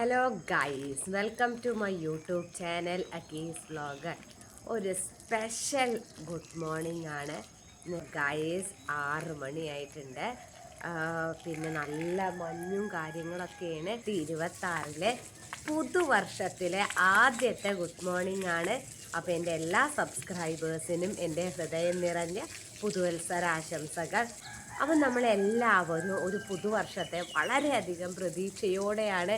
Hello guys welcome to my YouTube channel Akkis vlogger ഒരു special good morning ആണ്. Guys ആറ് മണിയായിട്ടുണ്ട്. പിന്നെ നല്ല മഞ്ഞും കാര്യങ്ങളൊക്കെയാണ്. ഇരുപത്താറിലെ പുതുവർഷത്തിലെ ആദ്യത്തെ ഗുഡ് മോർണിംഗ് ആണ്. അപ്പോൾ എന്റെ എല്ലാ സബ്സ്ക്രൈബേഴ്സിനും എന്റെ ഹൃദയം നിറഞ്ഞ പുതുവത്സര ആശംസകൾ അപ്പം നമ്മളെല്ലാവരും ഒരു പുതുവർഷത്തെ വളരെയധികം പ്രതീക്ഷയോടെയാണ്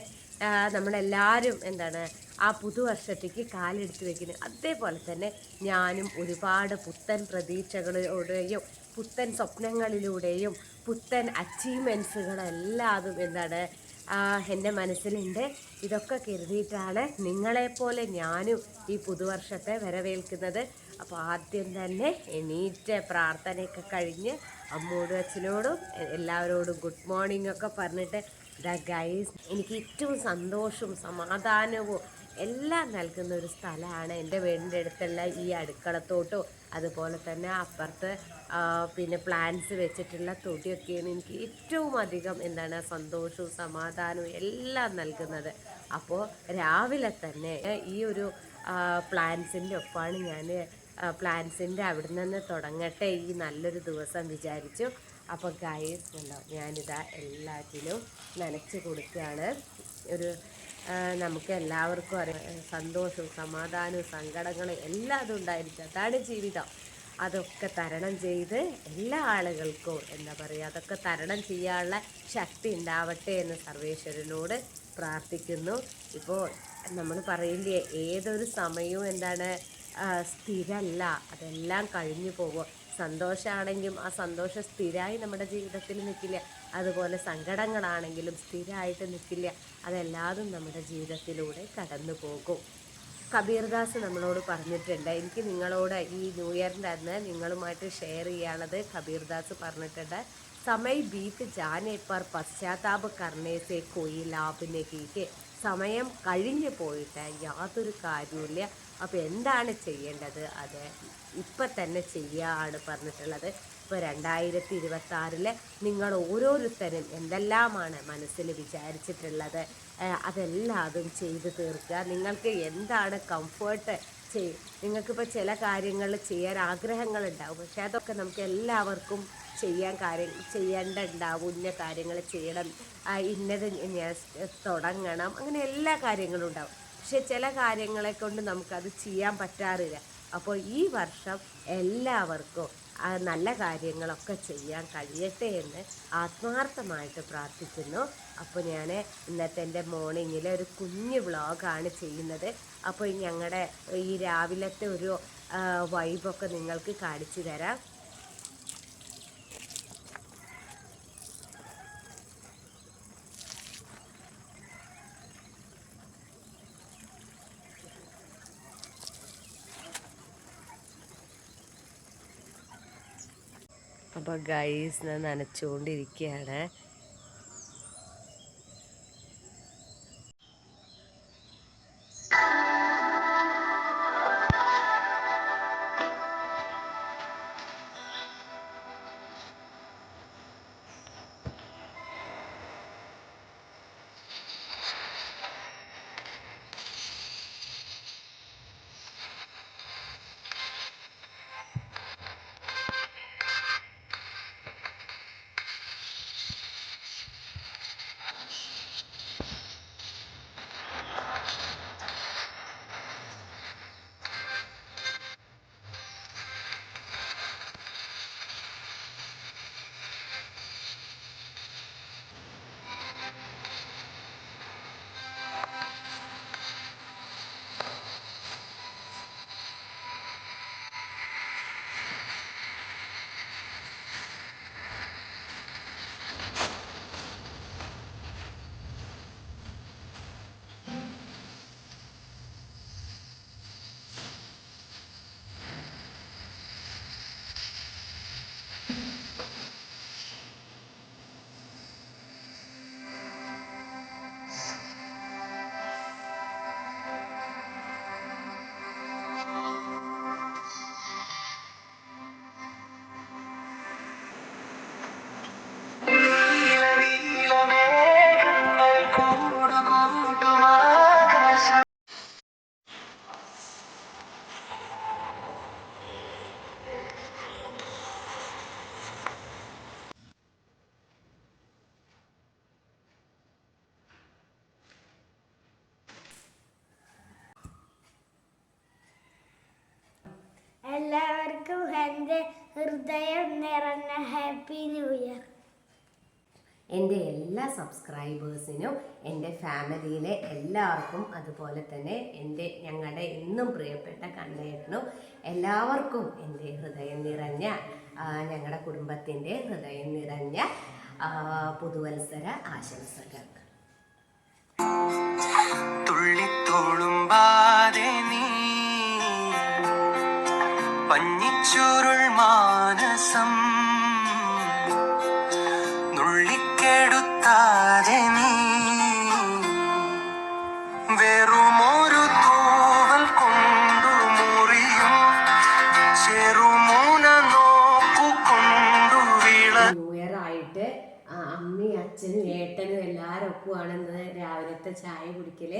നമ്മളെല്ലാവരും എന്താണ് ആ പുതുവർഷത്തേക്ക് കാലെടുത്ത് വെക്കുന്നത്. അതേപോലെ തന്നെ ഞാനും ഒരുപാട് പുത്തൻ പ്രതീക്ഷകളിലൂടെയും പുത്തൻ സ്വപ്നങ്ങളിലൂടെയും പുത്തൻ അച്ചീവ്മെൻസുകളെല്ലാതും എന്താണ് എന്റെ മനസ്സിലുണ്ട്. ഇതൊക്കെ കരുതിയിട്ടാണ് നിങ്ങളെപ്പോലെ ഞാനും ഈ പുതുവർഷത്തെ വരവേൽക്കുന്നത്. അപ്പോൾ ആദ്യം തന്നെ എണീറ്റ് പ്രാർത്ഥനയൊക്കെ കഴിഞ്ഞ് അമ്മോടും അച്ഛനോടും എല്ലാവരോടും ഗുഡ് മോർണിംഗ് ഒക്കെ പറഞ്ഞിട്ട് ദ ഗൈസ് എനിക്ക് ഏറ്റവും സന്തോഷവും സമാധാനവും എല്ലാം നൽകുന്ന ഒരു സ്ഥലമാണ് എന്റെ വീടിന്റെ അടുത്തുള്ള ഈ അടുക്കളത്തോട്ടവും അതുപോലെ തന്നെ അപ്പുറത്ത് പിന്നെ പ്ലാന്റ്സ് വെച്ചിട്ടുള്ള തൊടിയൊക്കെയാണ് എനിക്ക് ഏറ്റവും അധികം എന്താണ് സന്തോഷവും സമാധാനവും എല്ലാം നൽകുന്നത്. അപ്പോൾ രാവിലെ തന്നെ ഈ ഒരു പ്ലാന്റ്സിന്റെ ഒപ്പമാണ് ഞാൻ പ്ലാന്റ്സിന്റെ അവിടെ നിന്ന് തുടങ്ങട്ടെ ഈ നല്ലൊരു ദിവസം വിചാരിച്ചു. അപ്പോൾ ഗൈസ് ഉണ്ടോ ഞാനിതാ എല്ലാത്തിനും നനച്ച് കൊടുക്കുകയാണ്. ഒരു നമുക്ക് എല്ലാവർക്കും അറിയാം സന്തോഷവും സമാധാനവും സങ്കടങ്ങളും എല്ലാം അതും ഉണ്ടായിരിക്കും അതാണ് ജീവിതം. അതൊക്കെ തരണം ചെയ്ത് എല്ലാ ആളുകൾക്കും എന്താ പറയുക അതൊക്കെ തരണം ചെയ്യാനുള്ള ശക്തി ഉണ്ടാവട്ടെ എന്ന് സർവേശ്വരനോട് പ്രാർത്ഥിക്കുന്നു. ഇപ്പോൾ നമ്മൾ പറയില്ലേ ഏതൊരു സമയവും എന്താണ് സ്ഥിരമല്ല അതെല്ലാം കഴിഞ്ഞു പോകും. സന്തോഷമാണെങ്കിലും ആ സന്തോഷം സ്ഥിരമായി നമ്മുടെ ജീവിതത്തിൽ നിൽക്കില്ല. അതുപോലെ സങ്കടങ്ങളാണെങ്കിലും സ്ഥിരമായിട്ട് നിൽക്കില്ല. അതെല്ലാതും നമ്മുടെ ജീവിതത്തിലൂടെ കടന്നു പോകും. കബീർദാസ് നമ്മളോട് പറഞ്ഞിട്ടുണ്ട്. എനിക്ക് നിങ്ങളോട് ഈ ന്യൂ ഇയറിന്റെ അന്ന് നിങ്ങളുമായിട്ട് ഷെയർ ചെയ്യാനുള്ളത് കബീർദാസ് പറഞ്ഞിട്ടുണ്ട്. സമയ ബീത്ത് ജാനെ പർ പശ്ചാത്താപ കർണേസെ കൊയി കീക്ക് സമയം കഴിഞ്ഞു പോയിട്ട് യാതൊരു കാര്യമില്ല അപ്പോൾ എന്താണ് ചെയ്യേണ്ടത്? അത് ഇപ്പം തന്നെ ചെയ്യുകയാണ് പറഞ്ഞിട്ടുള്ളത്. ഇപ്പോൾ രണ്ടായിരത്തി ഇരുപത്തി നിങ്ങൾ ഓരോരുത്തരും എന്തെല്ലാമാണ് മനസ്സിൽ വിചാരിച്ചിട്ടുള്ളത് അതെല്ലാതും ചെയ്തു തീർക്കുക. നിങ്ങൾക്ക് എന്താണ് കംഫേർട്ട് ചെയ് നിങ്ങൾക്കിപ്പോൾ ചില കാര്യങ്ങൾ ചെയ്യാൻ ആഗ്രഹങ്ങളുണ്ടാവും. പക്ഷേ അതൊക്കെ നമുക്ക് എല്ലാവർക്കും ചെയ്യാൻ കാര്യം ചെയ്യേണ്ടുണ്ടാവും ഇന്ന കാര്യങ്ങൾ ചെയ്യണം ഇന്നത് തുടങ്ങണം. അങ്ങനെ എല്ലാ കാര്യങ്ങളും ഉണ്ടാവും. പക്ഷെ ചില കാര്യങ്ങളെ കൊണ്ട് നമുക്കത് ചെയ്യാൻ പറ്റാറില്ല. അപ്പോൾ ഈ വർഷം എല്ലാവർക്കും നല്ല കാര്യങ്ങളൊക്കെ ചെയ്യാൻ കഴിയട്ടെ എന്ന് ആത്മാർത്ഥമായിട്ട് പ്രാർത്ഥിക്കുന്നു. അപ്പോൾ ഞാൻ ഇന്നത്തെ എന്റെ മോർണിംഗിൽ ഒരു കുഞ്ഞു വ്ളോഗാണ് ചെയ്യുന്നത്. അപ്പോൾ ഞങ്ങളുടെ ഈ രാവിലത്തെ ഒരു വൈബൊക്കെ നിങ്ങൾക്ക് കാണിച്ചു തരാം. അപ്പോൾ ഗൈസ് ഞാൻ നനച്ചുകൊണ്ടിരിക്കുകയാണ്. ഹൃദയം നിറഞ്ഞ ഹാപ്പി ന്യൂ ഇയർ. എന്റെ എല്ലാ സബ്സ്ക്രൈബേഴ്സിനും എന്റെ ഫാമിലിയിലെ എല്ലാവർക്കും അതുപോലെ തന്നെ എന്റെ ഞങ്ങളുടെ എന്നും പ്രിയപ്പെട്ട കണ്ണേട്ടനും എല്ലാവർക്കും എന്റെ ഹൃദയം നിറഞ്ഞ ഞങ്ങളുടെ കുടുംബത്തിന്റെ ഹൃദയം നിറഞ്ഞ പുതുവത്സര ആശംസകൾ. തുള്ളിത്തോളും നീ പഞ്ഞിച്ചുരുൾ മാനസം. നുള്ളിക്കെടുത്താതെ നീ വെറുമൊരു തൂവൽ കൊണ്ടു മുറിയും ചെറുമൂന നോക്കു കൊണ്ടു വിള അമ്മയും അച്ഛനും ഏട്ടനും എല്ലാവരും ഒപ്പുവാണെന്നത് രാവിലത്തെ ചായ കുടിക്കൽ.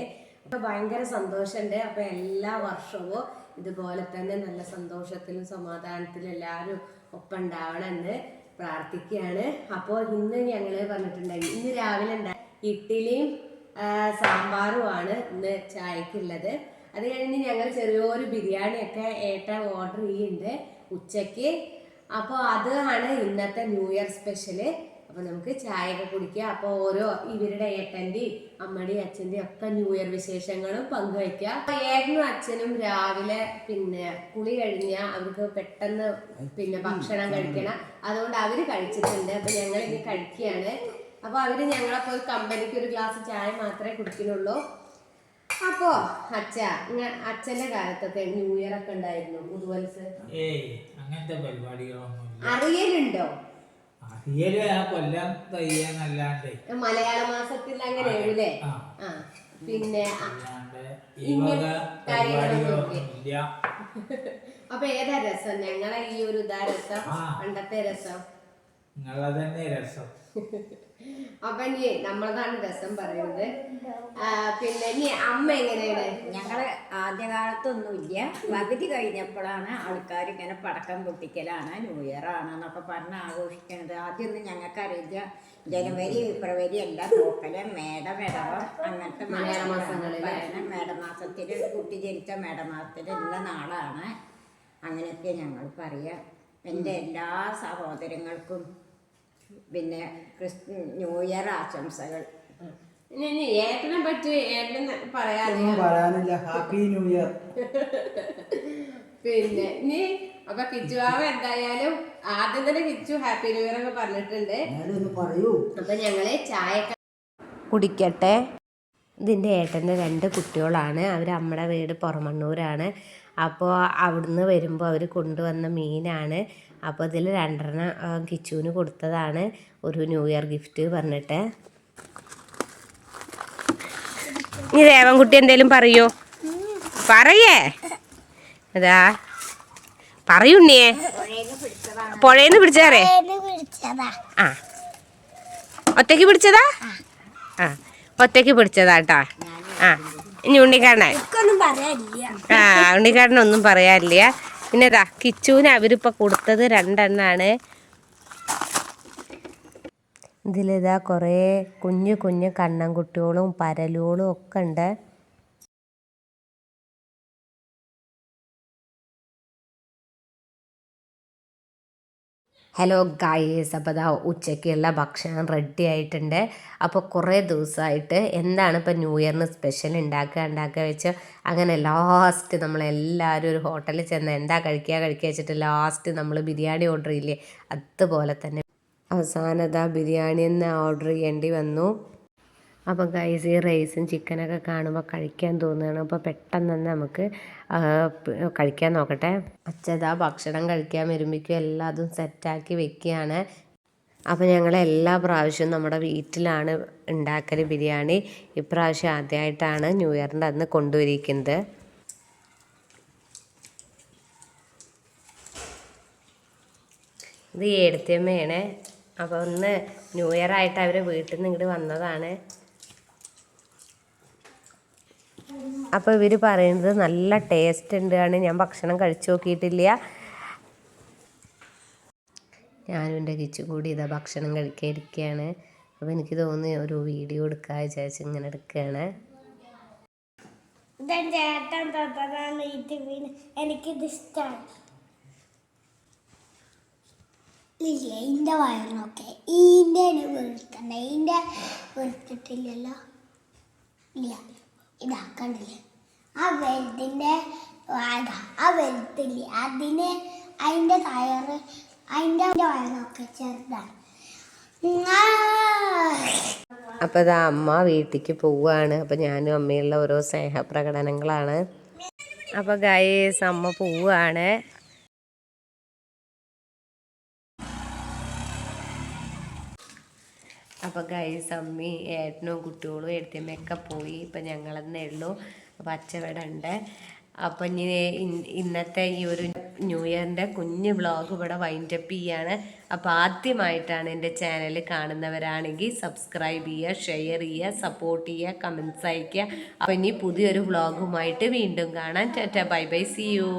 അപ്പൊ ഭയങ്കര സന്തോഷമുണ്ട് അപ്പൊ എല്ലാ വർഷവും ഇതുപോലെ തന്നെ നല്ല സന്തോഷത്തിലും സമാധാനത്തിലും എല്ലാവരും ഒപ്പം ഉണ്ടാവണമെന്ന് പ്രാർത്ഥിക്കുകയാണ്. അപ്പോൾ ഇന്ന് ഞങ്ങൾ പറഞ്ഞിട്ടുണ്ടായി ഇന്ന് രാവിലെ ഉണ്ടായി ഇഡ്ഡലിയും സാമ്പാറുമാണ് ഇന്ന് ചായക്കുള്ളത്. അത് കഴിഞ്ഞ് ഞങ്ങൾ ചെറിയൊരു ബിരിയാണിയൊക്കെ ഏട്ട ഓർഡർ ചെയ്യുന്നുണ്ട് ഉച്ചയ്ക്ക്. അപ്പോൾ അതാണ് ഇന്നത്തെ ന്യൂ ഇയർ സ്പെഷ്യൽ. അപ്പോൾ നമുക്ക് ചായയൊക്കെ കുടിക്കുക അപ്പോൾ ഓരോ ഇവരുടെ ഏട്ടന്റെയും അമ്മയുടെയും അച്ഛന്റെയും ഒക്കെ ന്യൂ ഇയർ വിശേഷങ്ങളും പങ്കുവയ്ക്കുക അപ്പോൾ ഏട്ടനും അച്ഛനും രാവിലെ പിന്നെ കുളി കഴിഞ്ഞാൽ അവർക്ക് പെട്ടെന്ന് പിന്നെ ഭക്ഷണം കഴിക്കണം. അതുകൊണ്ട് അവർ കഴിച്ചിട്ടുണ്ട്. അപ്പോൾ ഞങ്ങൾ ഇനി കഴിക്കുകയാണ്. അപ്പോൾ അവർ ഞങ്ങളപ്പോൾ ഒരു കമ്പനിക്ക് ഒരു ഗ്ലാസ് ചായ മാത്രമേ കുടിക്കുന്നുള്ളൂ. അപ്പോ അച്ഛ അച്ഛന്റെ കാലത്തൊക്കെ ന്യൂ ഇയർ ഒക്കെ ഉണ്ടായിരുന്നു. പുതുവത്സരം അങ്ങനത്തെ അറിയലുണ്ടോ? അറിയൽ ആ കൊല്ലം തയ്യാന്നല്ലാണ്ട്. മലയാള മാസത്തിൽ അങ്ങനെ പിന്നെ അപ്പൊ ഏതാ രസം? ഞങ്ങളെ ഈ ഒരു ഇതാ രസം. പണ്ടത്തെ രസം. നിങ്ങളെ തന്നെ രസം. അപ്പൊ ഇനി നമ്മളതാണ് രസം പറയുന്നത്. പിന്നെ ഇനി അമ്മ എങ്ങനെയാണ്? ഞങ്ങൾ ആദ്യകാലത്തൊന്നുമില്ല. പകുതി കഴിഞ്ഞപ്പോഴാണ് ആൾക്കാർ ഇങ്ങനെ പടക്കം പൊട്ടിക്കലാണ് ന്യൂ ഇയർ ആണെന്നൊക്കെ പറഞ്ഞ് ആഘോഷിക്കുന്നത് ആദ്യമൊന്നും ഞങ്ങൾക്കറിയില്ല. ജനുവരി ഫെബ്രുവരി എല്ലാം പോക്കൽ മേട മെടവം അങ്ങനത്തെ. പറയുന്നത് മേടമാസത്തിൽ കുട്ടി ജനിച്ച മേടമാസത്തിലുള്ള നാളാണ്. അങ്ങനെയൊക്കെ ഞങ്ങൾ പറയുക എന്റെ എല്ലാ സഹോദരങ്ങൾക്കും പിന്നെ ക്രിസ്തു ന്യൂ ഇയർ ആശംസകൾ. ഇനി ഏട്ടനെ പറ്റി ഏട്ടൻ ഒന്നും പറയാനില്ല. Happy new year. പിന്നെ ഇനി അപ്പൊ കിച്ചുവാവ എന്തായാലും ആദ്യം തന്നെ കിച്ചു ഹാപ്പി ന്യൂ ഇയർ ഒക്കെ പറഞ്ഞിട്ടുണ്ട്. പറയൂ. അപ്പൊ ഞങ്ങൾ ചായ കുടിക്കട്ടെ. ഇതിന്റെ ഏട്ടന്റെ രണ്ട് കുട്ടികളാണ്. അവർ നമ്മുടെ വീട് പുറമണ്ണൂരാണ്. അപ്പോൾ അവിടുന്ന് വരുമ്പോൾ അവർ കൊണ്ടുവന്ന മീനാണ്. അപ്പോൾ ഇതിൽ രണ്ടെണ്ണം കിച്ചുവിന് കൊടുത്തതാണ്. ഒരു ന്യൂ ഇയർ ഗിഫ്റ്റ് പറഞ്ഞിട്ട്. ഇനി രേവൻകുട്ടി എന്തേലും പറയോ? പറയേ. അതാ. പറയുണ്ണിയേ പുഴയിൽ പിടിച്ചാറേ ആ. ഒറ്റയ്ക്ക് പിടിച്ചതാ? ആ. ഒറ്റയ്ക്ക് പിടിച്ചതാ കേട്ടോ ആ. ഇനി പറയാനില്ല. ആ ഉണ്ണിക്കാരനൊന്നും പറയാനില്ല. പിന്നെ ഇതാ കിച്ചുവിന് അവരിപ്പോൾ കൊടുത്തത് രണ്ടെണ്ണാണ്. ഇതിലിതാ കുറേ കുഞ്ഞു കുഞ്ഞു കണ്ണൻകുട്ടികളും പരലുകളും ഒക്കെ ഉണ്ട്. ഹലോ ഗായേസ് അപ്പോൾ അതാ ഉച്ചയ്ക്കുള്ള ഭക്ഷണം റെഡി ആയിട്ടുണ്ട്. അപ്പോൾ കുറേ ദിവസമായിട്ട് എന്താണ് ഇപ്പോൾ ന്യൂ ഇയറിന് സ്പെഷ്യൽ ഉണ്ടാക്കുക ഉണ്ടാക്കുക വെച്ച് അങ്ങനെ ലാസ്റ്റ് നമ്മളെല്ലാവരും ഒരു ഹോട്ടലിൽ ചെന്ന് എന്താ കഴിക്കുക കഴിക്കുക വെച്ചിട്ട് ലാസ്റ്റ് നമ്മൾ ബിരിയാണി ഓർഡർ ചെയ്യില്ലേ? അതുപോലെ തന്നെ അവസാനം ഇതാ ബിരിയാണി എന്ന് ഓർഡർ ചെയ്യേണ്ടി വന്നു. അപ്പം ഗൈസ് ഈ റൈസും ചിക്കനൊക്കെ കാണുമ്പോൾ കഴിക്കാൻ തോന്നുകയാണ്. അപ്പോൾ പെട്ടെന്ന് തന്നെ നമുക്ക് കഴിക്കാൻ നോക്കട്ടെ. അച്ഛതാ ഭക്ഷണം കഴിക്കാൻ വരുമ്പോഴേക്കും എല്ലാം അതും സെറ്റാക്കി വെക്കുകയാണ്. അപ്പോൾ ഞങ്ങൾ എല്ലാ പ്രാവശ്യവും നമ്മുടെ വീട്ടിലാണ് ഉണ്ടാക്കൽ ബിരിയാണി. ഇപ്രാവശ്യം ആദ്യമായിട്ടാണ് ന്യൂ ഇയറിന്റെ അന്ന് കൊണ്ടുവരിക്കുന്നത്. ഇത് ഏടത്തിയമ്മയാണ് അപ്പോൾ ഒന്ന് ന്യൂ ഇയർ ആയിട്ട് അവർ വീട്ടിൽ നിന്ന് ഇങ്ങോട്ട് വന്നതാണ്. അപ്പോൾ ഇവർ പറയുന്നത് നല്ല ടേസ്റ്റ് ഉണ്ടാണ് ഞാൻ ഭക്ഷണം കഴിച്ചു നോക്കിയിട്ടില്ല. ഞാനും എന്റെ കിച്ചും കൂടി ഇതാ ഭക്ഷണം കഴിക്കാൻ ഇരിക്കുകയാണ് അപ്പോൾ എനിക്ക് തോന്നി ഒരു വീഡിയോ എടുക്കാൻ വിചാരിച്ച് ഇങ്ങനെ എടുക്കുകയാണ് ചേട്ടൻ തന്നതാണ് ഇത് പിന്നെ എനിക്കിത് ഇഷ്ടമാണ് ഇല്ല ഇതിന്റെ വയറിനൊക്കെ ഇതിന്റെ വീഴ്ത്തണ്ട ഇതിന്റെ ഇല്ല. ഇതാ കണ്ടില്ലേ? ആ വെൽത്തിന്റെ അതാ ആ വെൽത്തില്ലേ അതിന് അതിന്റെ ടയറ് അതിന്റെ വയറൊക്കെ ചെറുതാണ്. അപ്പോൾ ഇതാ അമ്മ വീട്ടിലേക്ക് പോവുകയാണ് അപ്പോൾ ഞാനും അമ്മയുള്ള ഓരോ സ്നേഹപ്രകടനങ്ങളാണ്. അപ്പോൾ ഗൈസ് അമ്മ പോവുകയാണ് അപ്പോൾ ഗൈസ് അമ്മി ഏട്ടനും കുട്ടികളും എടുത്തമ്മയൊക്കെ പോയി. ഇപ്പം ഞങ്ങളെന്നേ ഉള്ളൂ. അപ്പോൾ ഉണ്ട്. അപ്പം ഇനി ഇന്നത്തെ ഈ ഒരു ന്യൂ ഇയറിന്റെ കുഞ്ഞ് വ്ളോഗ് ഇവിടെ വൈൻഡപ്പ് ചെയ്യാണ്. അപ്പോൾ ആദ്യമായിട്ടാണ് എന്റെ ചാനൽ കാണുന്നവരാണെങ്കിൽ സബ്സ്ക്രൈബ് ചെയ്യുക ഷെയർ ചെയ്യുക സപ്പോർട്ട് ചെയ്യുക കമൻസ് അയയ്ക്കുക. അപ്പോൾ ഇനി പുതിയൊരു വ്ളോഗുമായിട്ട് വീണ്ടും കാണാം. Tata bye bye see you